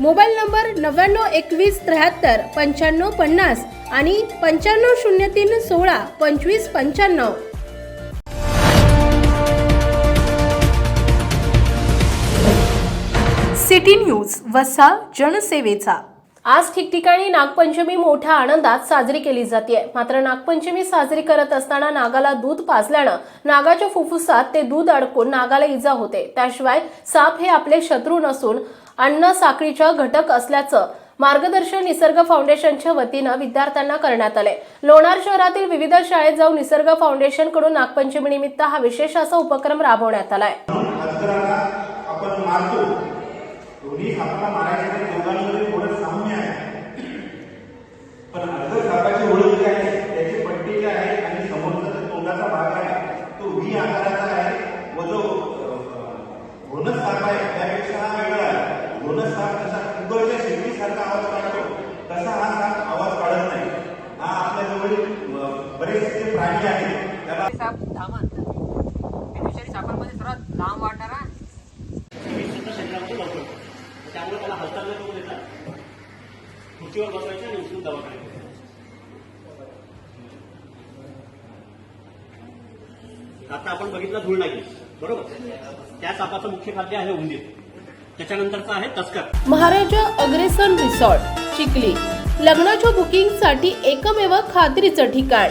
Mobile number नव्याण्णव एकवीस त्र्याहत्तर पंच्याण्णव पन्नास आणि पंच्याण्णव शून्य तीन सोळा पंचवीस पंच्याण्णव. सिटी न्यूज वसा जनसेवेचा. आज ठिकठिकाणी नागपंचमी मोठ्या आनंदात साजरी केली जाते मात्र नागपंचमी साजरी करत असताना नागाला दूध पाजल्यानं नागाच्या फुफ्फुसात ते दूध अडकून नागाला इजा होते. त्याशिवाय साप हे आपले शत्रू नसून अन्न साखळीचा घटक असल्याचं मार्गदर्शन निसर्ग फाउंडेशनच्या वतीनं विद्यार्थ्यांना करण्यात आले लोणार शहरातील विविध शाळेत जाऊन निसर्ग फाउंडेशनकडून नागपंचमी निमित्त हा विशेष असा उपक्रम राबवण्यात आलाय. साप विषारी सापांमध्ये सर्वात लांब वाढणारा शरीरामध्ये त्यामुळे त्याला हालचाल करू खुर्चीवर आणि उचलून दवाखान्यात आता आपण बघितलं धूळ नाही बरोबर? त्या सापाचं मुख्य खाद्य आहे उंदीर. त्याच्यानंतरचं आहे तस्कर. महाराजा अग्रेसन रिसॉर्ट चिखली. लग्नाच्या बुकिंगसाठी एकमेव खात्रीचं ठिकाण.